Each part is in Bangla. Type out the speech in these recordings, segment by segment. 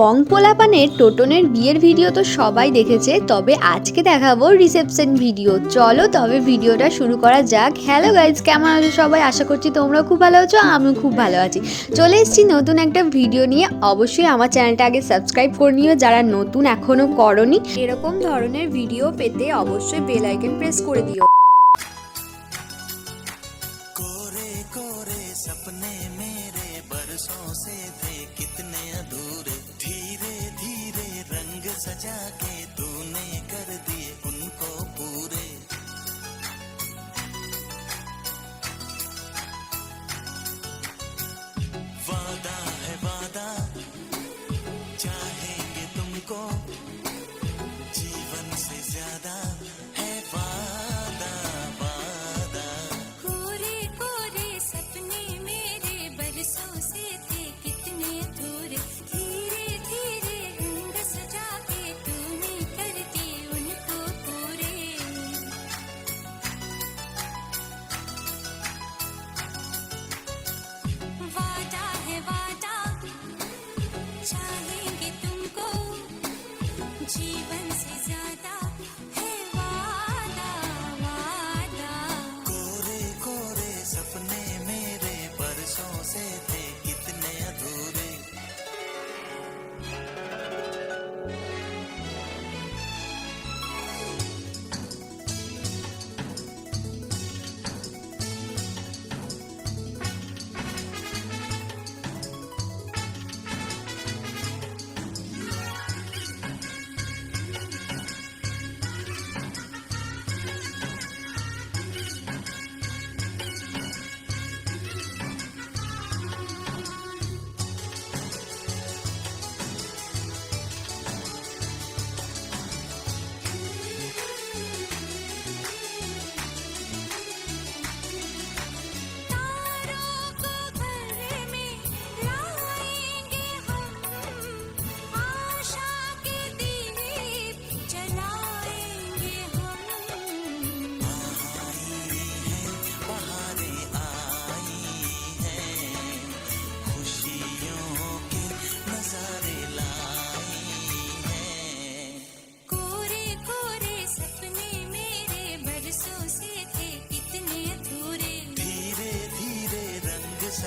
বং পোলাপানের টোটনের বিয়ের ভিডিও তো সবাই দেখেছে, তবে আজকে দেখাবো রিসেপশন ভিডিও। চলো তবে ভিডিওটা শুরু করা যাক। হ্যালো গাইজ কেমন আছো সবাই? আশা করছি তোমরা খুব ভালো আছো, আমিও খুব ভালো আছি। চলে এসেছি নতুন একটা ভিডিও নিয়ে। অবশ্যই আমার চ্যানেলটা আগে সাবস্ক্রাইব করে নিও, যারা নতুন এখনও করনি, এরকম ধরনের ভিডিও পেতে অবশ্যই বেলাইকেন প্রেস করে দিও।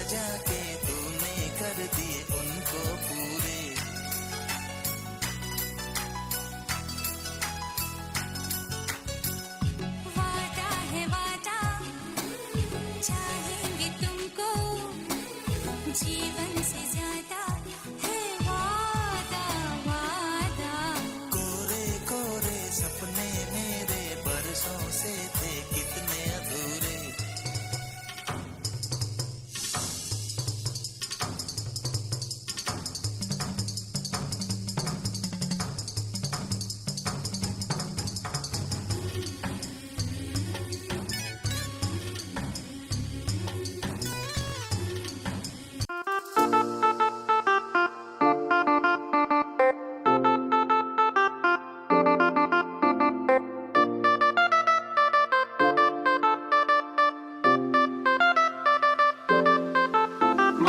सजा के तूने कर दिए उनको पूरे। वादा है वादा चाहेंगे तुमको जीवन से ज़्यादा है वादा वादा। कोरे कोरे सपने मेरे बरसों से थे कितने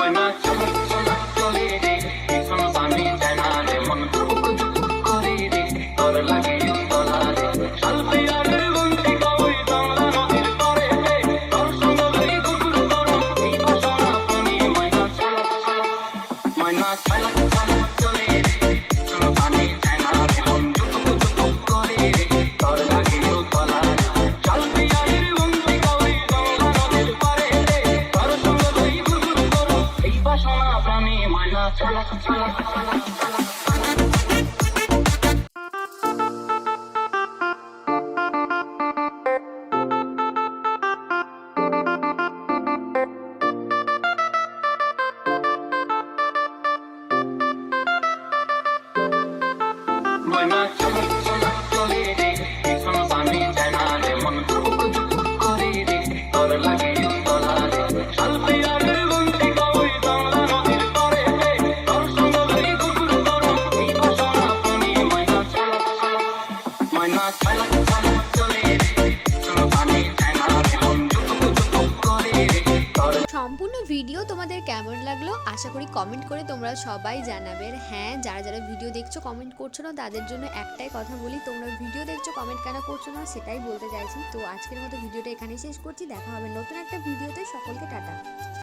I'm not, I'm not, my mind. তোমাদের কেমন লাগল? আশা করি কমেন্ট করে তোমরা সবাই জানাবে। হ্যাঁ যারা যারা ভিডিও দেখছ কমেন্ট করছ না, তাদের জন্য একটাই কথা বলি, তোমরা ভিডিও দেখছ কমেন্ট কেন করছ না, সেটাই বলতে চাইছি। তো আজকের মতো ভিডিওটা এখানেই শেষ করছি। দেখা হবে নতুন একটা ভিডিওতে সকলকে টাটা।